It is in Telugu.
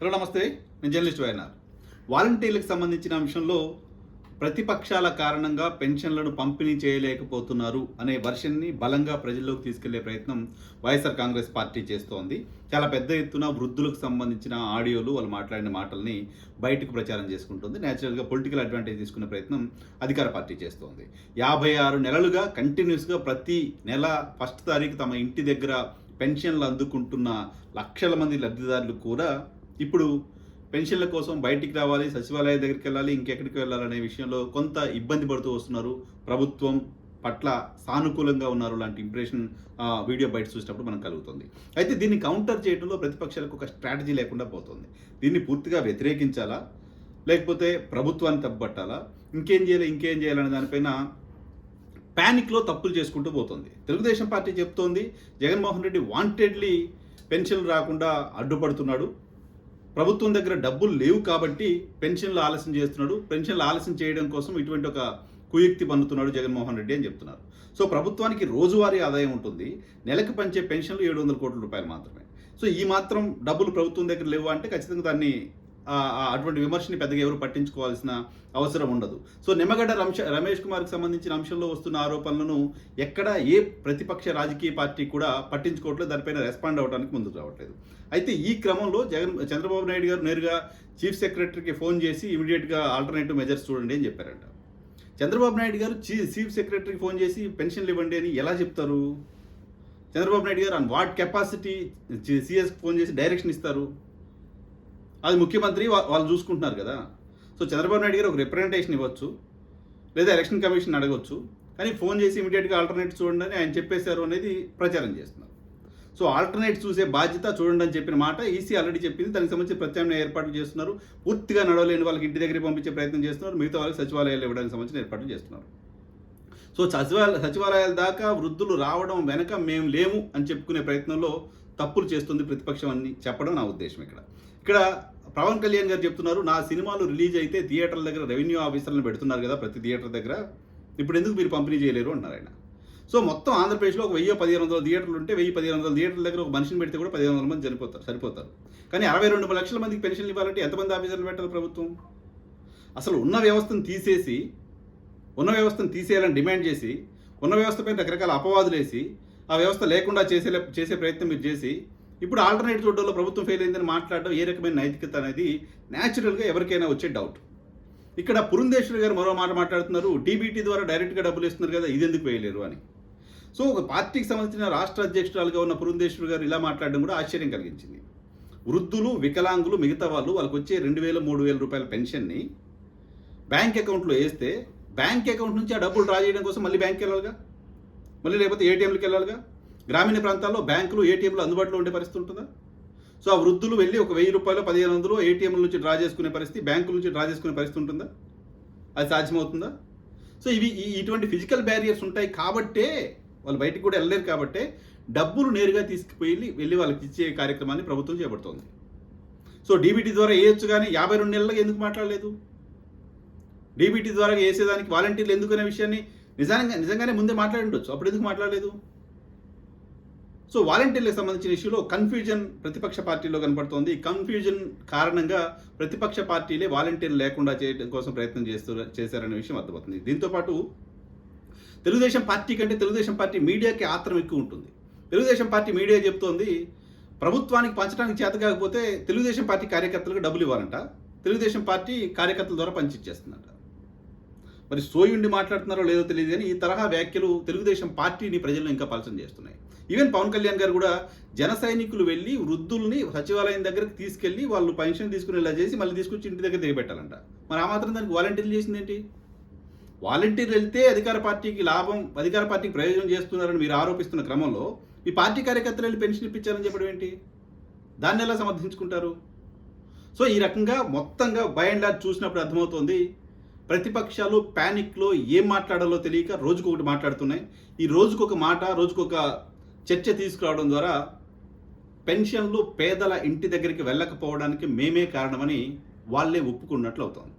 హలో నమస్తే. నేను జర్నలిస్ట్ వైనార్ వాలంటీర్లకు సంబంధించిన అంశంలో ప్రతిపక్షాల కారణంగా పెన్షన్లను పంపిణీ చేయలేకపోతున్నారు అనే వర్షన్ని బలంగా ప్రజల్లోకి తీసుకెళ్ళే ప్రయత్నం వైఎస్ఆర్ కాంగ్రెస్ పార్టీ చేస్తోంది. చాలా పెద్ద ఎత్తున వృద్ధులకు సంబంధించిన ఆడియోలు వాళ్ళు మాట్లాడిన మాటల్ని బయటకు ప్రచారం చేసుకుంటుంది. నేచురల్గా పొలిటికల్ అడ్వాంటేజ్ తీసుకునే ప్రయత్నం అధికార పార్టీ చేస్తోంది. యాభై ఆరు నెలలుగా కంటిన్యూస్గా ప్రతి నెల ఫస్ట్ తారీఖు తమ ఇంటి దగ్గర పెన్షన్లు అందుకుంటున్న లక్షల మంది లబ్ధిదారులు కూడా ఇప్పుడు పెన్షన్ల కోసం బయటికి రావాలి సచివాలయ దగ్గరికి వెళ్ళాలి ఇంకెక్కడికి వెళ్ళాలనే విషయంలో కొంత ఇబ్బంది పడుతూ వస్తున్నారు. ప్రభుత్వం పట్ల సానుకూలంగా ఉన్నారు లాంటి ఇంప్రెషన్ వీడియో బయట చూసినప్పుడు మనకు కలుగుతుంది. అయితే దీన్ని కౌంటర్ చేయడంలో ప్రతిపక్షాలకు ఒక స్ట్రాటజీ లేకుండా పోతుంది. దీన్ని పూర్తిగా వ్యతిరేకించాలా? లేకపోతే ప్రభుత్వాన్ని తప్పుపట్టాలా? ఇంకేం చేయాలి ఇంకేం చేయాలనే దానిపైన ప్యానిక్లో తప్పులు చేసుకుంటూ పోతుంది. తెలుగుదేశం పార్టీ చెప్తోంది జగన్మోహన్ రెడ్డి వాంటెడ్లీ పెన్షన్లు రాకుండా అడ్డుపడుతున్నాడు. ప్రభుత్వం దగ్గర డబ్బులు లేవు కాబట్టి పెన్షన్లు ఆలస్యం చేస్తున్నాడు. పెన్షన్లు ఆలస్యం చేయడం కోసం ఇటువంటి ఒక కుయుక్తి పన్నుతున్నాడు జగన్మోహన్ రెడ్డి అని చెప్తున్నారు. సో ప్రభుత్వానికి రోజువారీ ఆదాయం ఉంటుంది. నెలకు పంచే పెన్షన్లు ఏడు వందల కోట్ల రూపాయలు మాత్రమే. సో ఈ మాత్రం డబ్బులు ప్రభుత్వం దగ్గర లేవు అంటే ఖచ్చితంగా దాన్ని అటువంటి విమర్శని పెద్దగా ఎవరు పట్టించుకోవాల్సిన అవసరం ఉండదు. సో నిమ్మగడ్డ రమేష్ రమేష్ కుమార్కి సంబంధించిన అంశంలో వస్తున్న ఆరోపణలను ఎక్కడ ఏ ప్రతిపక్ష రాజకీయ పార్టీ కూడా పట్టించుకోవట్లేదు. దానిపైన రెస్పాండ్ అవ్వడానికి ముందుకు రావట్లేదు. అయితే ఈ క్రమంలో జగన్ చంద్రబాబు నాయుడు గారు నేరుగా చీఫ్ సెక్రటరీకి ఫోన్ చేసి ఇమీడియట్గా ఆల్టర్నేటివ్ మెజర్స్ చూడండి అని చెప్పారంట. చంద్రబాబు నాయుడు గారు చీ చీఫ్ సెక్రటరీకి ఫోన్ చేసి పెన్షన్లు ఇవ్వండి అని ఎలా చెప్తారు? Chandrababu Naidu garu on what capacity సిఎస్కి phone చేసి డైరెక్షన్ ఇస్తారు? అది ముఖ్యమంత్రి వాళ్ళు చూసుకుంటున్నారు కదా. సో చంద్రబాబు నాయుడు గారు ఒక రిప్రజెంటేషన్ ఇవ్వచ్చు లేదా ఎలక్షన్ కమిషన్ అడగవచ్చు కానీ ఫోన్ చేసి ఇమీడియట్గా ఆల్టర్నేట్ చూడండి అని ఆయన చెప్పేశారు అనేది ప్రచారం చేస్తున్నారు. సో ఆల్టర్నేట్ చూసే బాధ్యత చూడండి అని చెప్పిన మాట ఈసీ ఆల్రెడీ చెప్పింది. దానికి సంబంధించి ప్రత్యామ్నాయ ఏర్పాట్లు చేస్తున్నారు. పూర్తిగా నడవలేని వాళ్ళకి ఇంటి దగ్గరికి పంపించే ప్రయత్నం చేస్తున్నారు. మిగతా వాళ్ళకి సచివాలయాలు ఇవ్వడానికి సంబంధించిన ఏర్పాట్లు చేస్తున్నారు. సో సచివాలయ సచివాలయాల దాకా వృద్ధులు రావడం వెనక మేము లేము అని చెప్పుకునే ప్రయత్నంలో తప్పులు చేస్తుంది ప్రతిపక్షం అని చెప్పడం నా ఉద్దేశం ఇక్కడ. ఇక్కడ పవన్ కళ్యాణ్ గారు చెప్తున్నారు నా సినిమాలు రిలీజ్ అయితే థియేటర్ల దగ్గర రెవెన్యూ ఆఫీసర్లను పెడుతున్నారు కదా ప్రతి థియేటర్ దగ్గర. ఇప్పుడు ఎందుకు మీరు పంపిణీ చేయలేరు అన్నారు ఆయన. సో మొత్తం ఆంధ్రప్రదేశ్లో ఒక వెయ్యి పదిహేను వందల థియేటర్లు ఉంటే వెయ్యి పదిహేను వందల థియేటర్ల దగ్గర ఒక మనిషిని పెడితే కూడా పదిహేను వందల మంది చనిపోతారు సరిపోతారు. కానీ అరవై రెండు లక్షల మందికి పెన్షన్లు ఇవ్వాలంటే ఎంతమంది ఆఫీసర్లు పెట్టాలి ప్రభుత్వం? అసలు ఉన్న వ్యవస్థను తీసేసి ఉన్న వ్యవస్థను తీసేయాలని డిమాండ్ చేసి ఉన్న వ్యవస్థపై రకరకాల అపవాదులు వేసి ఆ వ్యవస్థ లేకుండా చేసే చేసే ప్రయత్నం మీరు చేసి ఇప్పుడు ఆల్టర్నేట్ చూడడంలో ప్రభుత్వం ఫెయిల్ అయిందని మాట్లాడడం ఏ రకమైన నైతికత అనేది న్యాచురల్గా ఎవరికైనా వచ్చే డౌట్ ఇక్కడ పురంధేశ్వరి గారు మరో మాట మాట్లాడుతున్నారు డీబీటీ ద్వారా డైరెక్ట్గా డబ్బులు ఇస్తున్నారు కదా ఇది ఎందుకు వేయలేరు అని. సో ఒక పార్టీకి సంబంధించిన రాష్ట్ర అధ్యక్షురాలుగా ఉన్న పురంధేశ్వరి గారు ఇలా మాట్లాడడం కూడా ఆశ్చర్యం కలిగించింది. వృద్ధులు వికలాంగులు మిగతా వాళ్ళు వాళ్ళకి వచ్చే రెండు వేల మూడు వేల రూపాయల పెన్షన్ని బ్యాంక్ అకౌంట్లో వేస్తే బ్యాంక్ అకౌంట్ నుంచి ఆ డబ్బులు డ్రా చేయడం కోసం మళ్ళీ బ్యాంక్కి వెళ్ళాలిగా? మళ్ళీ లేకపోతే ఏటీఎంలకు వెళ్ళాలిగా? గ్రామీణ ప్రాంతాల్లో బ్యాంకులు ఏటీఎంలు అందుబాటులో ఉండే పరిస్థితి ఉంటుందా? సో ఆ వృద్ధులు వెళ్ళి ఒక వెయ్యి రూపాయలు పదిహేను వందలు ఏటీఎంల నుంచి డ్రా చేసుకునే పరిస్థితి బ్యాంకుల నుంచి డ్రా చేసుకునే పరిస్థితి ఉంటుందా? అది సాధ్యమవుతుందా? సో ఇవి ఈ- ఇటువంటి ఫిజికల్ బ్యారియర్స్ ఉంటాయి కాబట్టే వాళ్ళు బయటికి కూడా వెళ్ళలేరు కాబట్టే డబ్బులు నేరుగా తీసుకుపోయి వెళ్ళి వాళ్ళకి ఇచ్చే కార్యక్రమాన్ని ప్రభుత్వం చేపడుతోంది. సో డీబీటీ ద్వారా వేయొచ్చు కానీ యాభై రెండు నెలలకు ఎందుకు మాట్లాడలేదు? డీబీటీ ద్వారా వేసేదానికి వాలంటీర్లు ఎందుకనే విషయాన్ని నిజంగా నిజంగానే ముందే మాట్లాడుండొచ్చు అప్పుడు ఎందుకు మాట్లాడలేదు? సో వాలంటీర్లకు సంబంధించిన ఇష్యూలో కన్ఫ్యూజన్ ప్రతిపక్ష పార్టీలో కనపడుతోంది. కన్ఫ్యూజన్ కారణంగా ప్రతిపక్ష పార్టీలే వాలంటీర్లు లేకుండా చేయడం కోసం ప్రయత్నం చేస్తూ చేశారనే విషయం అర్థమవుతుంది. దీంతోపాటు తెలుగుదేశం పార్టీ కంటే తెలుగుదేశం పార్టీ మీడియాకి ఆత్రం ఎక్కువ ఉంటుంది. తెలుగుదేశం పార్టీ మీడియా చెప్తోంది ప్రభుత్వానికి పంచడానికి చేత కాకపోతే తెలుగుదేశం పార్టీ కార్యకర్తలకు డబ్బులు ఇవ్వాలంట. తెలుగుదేశం పార్టీ కార్యకర్తల ద్వారా పంచిచ్చేస్తుందంట. మరి సోయుండి మాట్లాడుతున్నారో లేదో తెలియదు కానీ ఈ తరహా వ్యాఖ్యలు తెలుగుదేశం పార్టీని ప్రజలను ఇంకా పలచం చేస్తున్నాయి. ఈవెన్ పవన్ కళ్యాణ్ గారు కూడా జన సైనికులు వెళ్ళి వృద్ధుల్ని సచివాలయం దగ్గరికి తీసుకెళ్ళి వాళ్ళు పెన్షన్ తీసుకునేలా చేసి మళ్ళీ తీసుకొచ్చి ఇంటి దగ్గర దిగబెట్టాలంట. మరి ఆ మాత్రం దానికి వాలంటీర్లు చేసింది ఏంటి వాలంటీర్లు వెళ్తే అధికార పార్టీకి లాభం అధికార పార్టీకి ప్రయోజనం చేస్తున్నారని మీరు ఆరోపిస్తున్న క్రమంలో ఈ పార్టీ కార్యకర్తలు వెళ్ళి పెన్షన్ ఇప్పించాలని చెప్పడం ఏంటి? దాన్ని ఎలా సమర్థించుకుంటారు? సో ఈ రకంగా మొత్తంగా బై అండ్ లార్జ్ చూసినప్పుడు అర్థమవుతోంది ప్రతిపక్షాలు ప్యానిక్లో ఏం మాట్లాడాలో తెలియక రోజుకొకటి మాట్లాడుతున్నాయి. ఈ రోజుకొక మాట రోజుకొక చర్చ తీసుకురావడం ద్వారా పెన్షన్లు పేదల ఇంటి దగ్గరికి వెళ్ళకపోవడానికి మేమే కారణమని వాళ్ళే ఒప్పుకున్నట్లు అవుతోంది